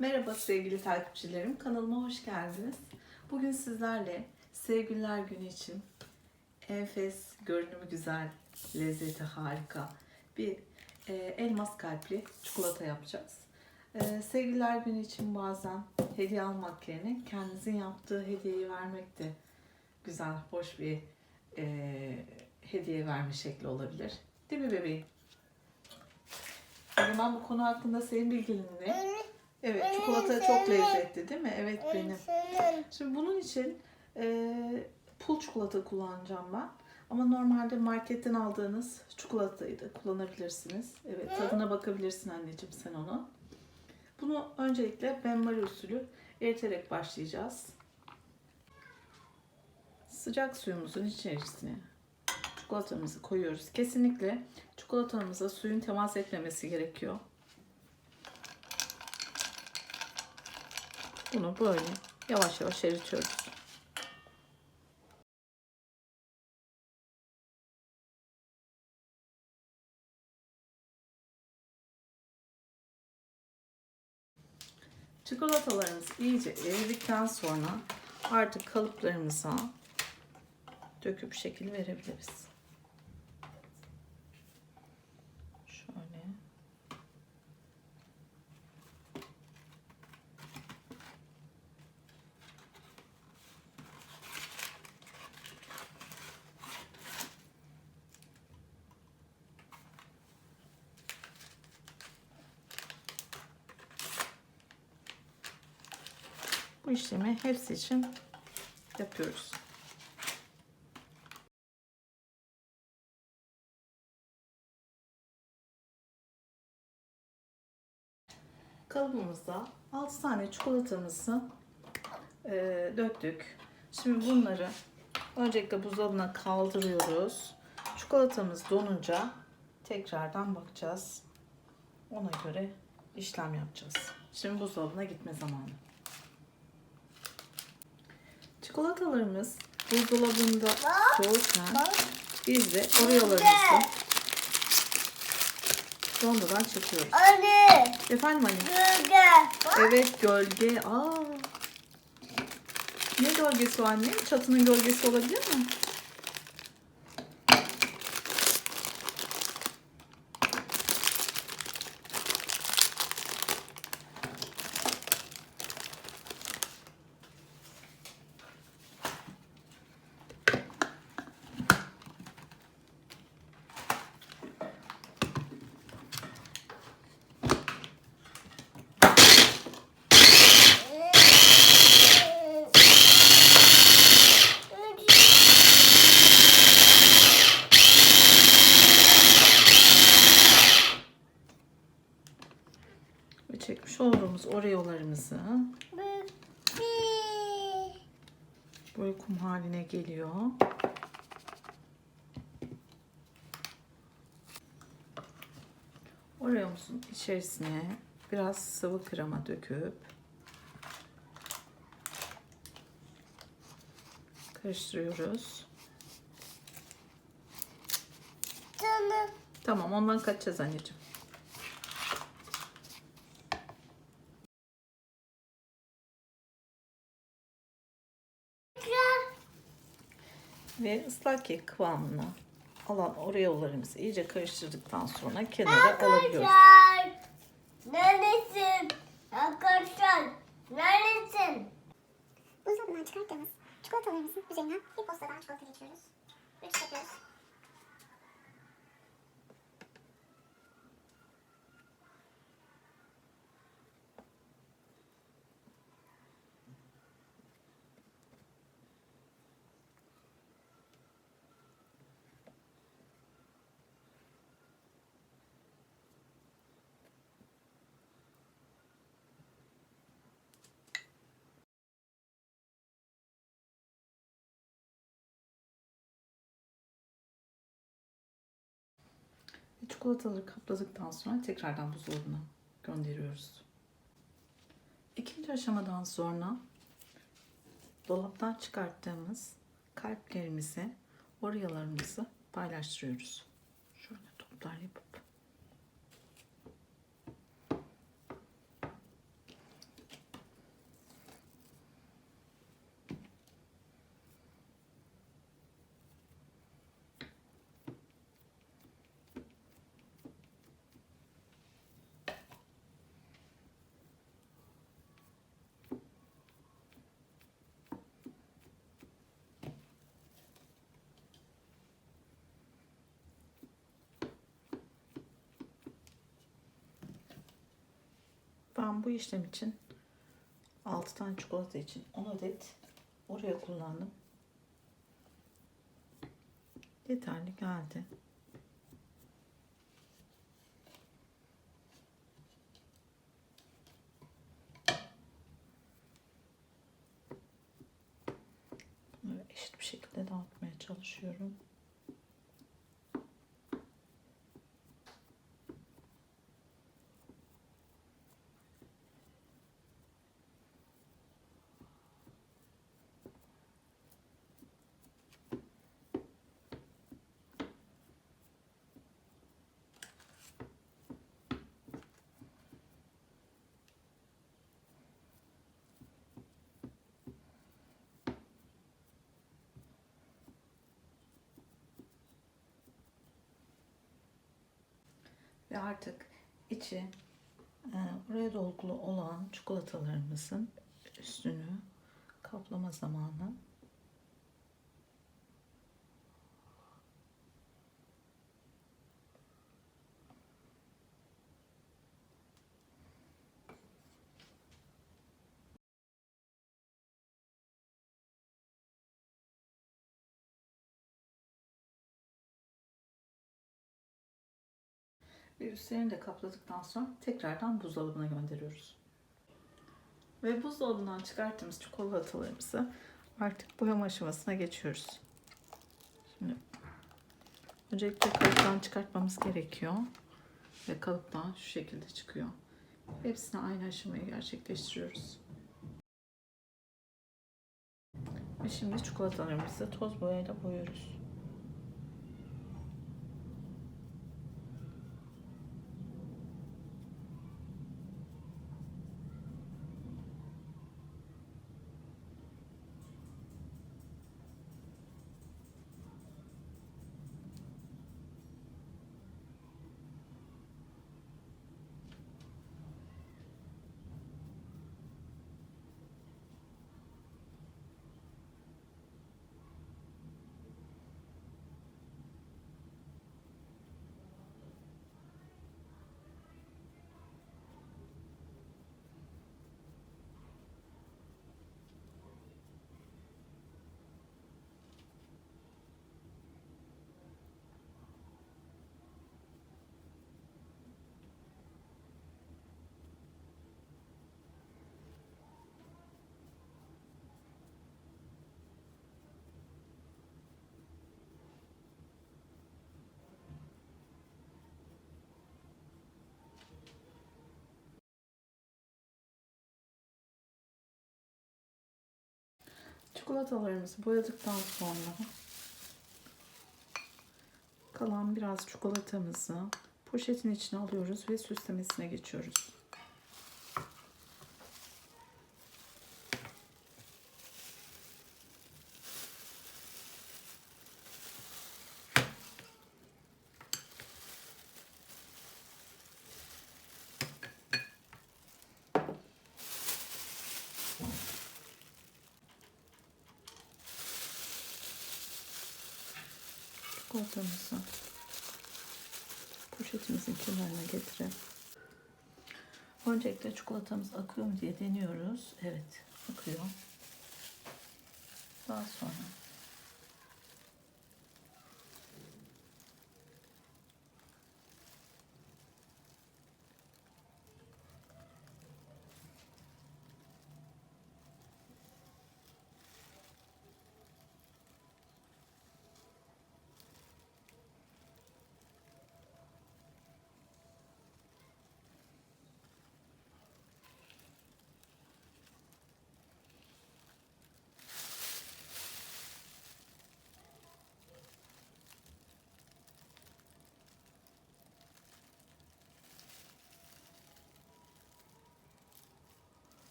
Merhaba sevgili takipçilerim, kanalıma hoş geldiniz. Bugün sizlerle Sevgililer Günü için enfes, görünümü güzel, lezzeti harika bir e, elmas kalpli çikolata yapacağız. E, sevgililer Günü için bazen hediye almak yerine kendinizin yaptığı hediyeyi vermek de güzel, hoş bir e, hediye verme şekli olabilir. Değil mi bebeğim? O bu konu hakkında senin bilgin ne? Evet, çikolata çok lezzetli değil mi? Evet benim. Şimdi bunun için e, pul çikolata kullanacağım ben. Ama normalde marketten aldığınız çikolatayı da kullanabilirsiniz. Evet, tadına bakabilirsin anneciğim sen onu. Bunu öncelikle benmari usulü eriterek başlayacağız. Sıcak suyumuzun içerisine çikolatamızı koyuyoruz. Kesinlikle çikolatamıza suyun temas etmemesi gerekiyor. Bunu böyle yavaş yavaş eritiyoruz. Çikolatalarımız iyice eridikten sonra artık kalıplarımıza döküp şekil verebiliriz. Şöyle. Bu işlemi hepsi için yapıyoruz. Kalıbımızda 6 tane çikolatamızı e, döktük. Şimdi bunları öncelikle buzdolabına kaldırıyoruz. Çikolatamız donunca tekrardan bakacağız. Ona göre işlem yapacağız. Şimdi buzdolabına gitme zamanı. Çikolatalarımız buzdolabında soğurken biz de oreolarımızı rondodan çekiyoruz. Anne, Efendim anne? gölge. Evet gölge. Aa. Ne gölgesi o anne? Çatının gölgesi olabilir mi? Oreolarımızı böyle kum haline geliyor. Oreomuzun içerisine biraz sıvı krema döküp karıştırıyoruz. Tamam ondan kaçacağız anneciğim. Ve ıslak kek kıvamına alan oreolarımızı iyice karıştırdıktan sonra kenara alabiliyoruz. Arkadaşlar. Neredesin? Arkadaşlar. Neredesin? Buzdolabından çıkarttığımız çikolatalarımızın üzerine bir postadan çikolata geçiyoruz. Üç yapıyoruz. Çikolataları kapladıktan sonra tekrardan buzdolabına gönderiyoruz. İkinci aşamadan sonra dolaptan çıkarttığımız kalplerimizi, oreolarımızı paylaştırıyoruz. Şöyle toplar yapıp Ben bu işlem için 6 tane çikolata için 10 adet oraya kullandım. Yeterli geldi. Bunları eşit bir şekilde dağıtmaya çalışıyorum. Ve artık içi e, oraya dolgulu olan çikolatalarımızın üstünü kaplama zamanı. Ve üstlerini de kapladıktan sonra tekrardan buzdolabına gönderiyoruz. Ve buzdolabından çıkarttığımız çikolatalarımızı artık boyama aşamasına geçiyoruz. Şimdi öncelikle kalıptan çıkartmamız gerekiyor. Ve kalıptan şu şekilde çıkıyor. Hepsini aynı aşamayı gerçekleştiriyoruz. Ve şimdi çikolatalarımızı toz boyayla boyuyoruz. Çikolatalarımızı boyadıktan sonra kalan biraz çikolatamızı poşetin içine alıyoruz ve süslemesine geçiyoruz. Çikolatamızı poşetimizin kenarına getirip öncelikle çikolatamız akıyor mu diye deniyoruz. Evet akıyor. Daha sonra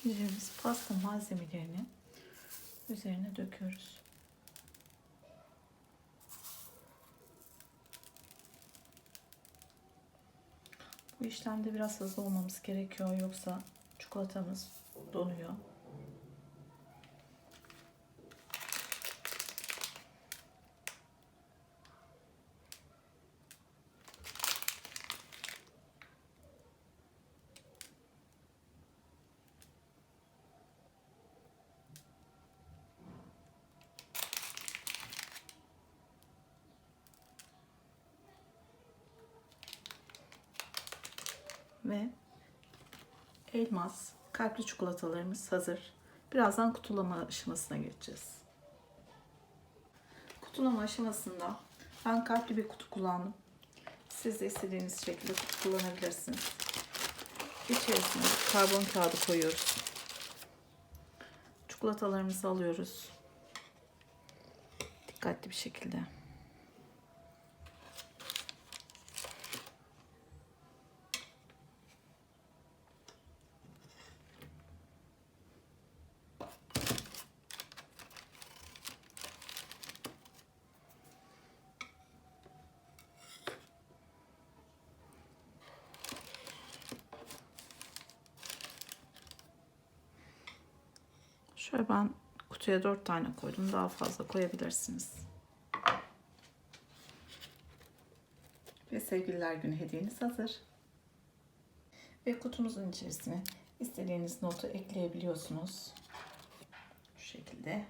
süsleyeceğimiz pasta malzemelerini üzerine döküyoruz. Bu işlemde biraz hızlı olmamız gerekiyor yoksa çikolatamız donuyor. Ve elmas, kalpli çikolatalarımız hazır. Birazdan kutulama aşamasına geçeceğiz. Kutulama aşamasında ben kalpli bir kutu kullandım. Siz de istediğiniz şekilde kutu kullanabilirsiniz. İçerisine karbon kağıdı koyuyoruz. Çikolatalarımızı alıyoruz. Dikkatli bir şekilde. Şöyle ben kutuya 4 tane koydum. Daha fazla koyabilirsiniz. Ve sevgililer günü hediyeniz hazır. Ve kutumuzun içerisine istediğiniz notu ekleyebiliyorsunuz. Şu şekilde.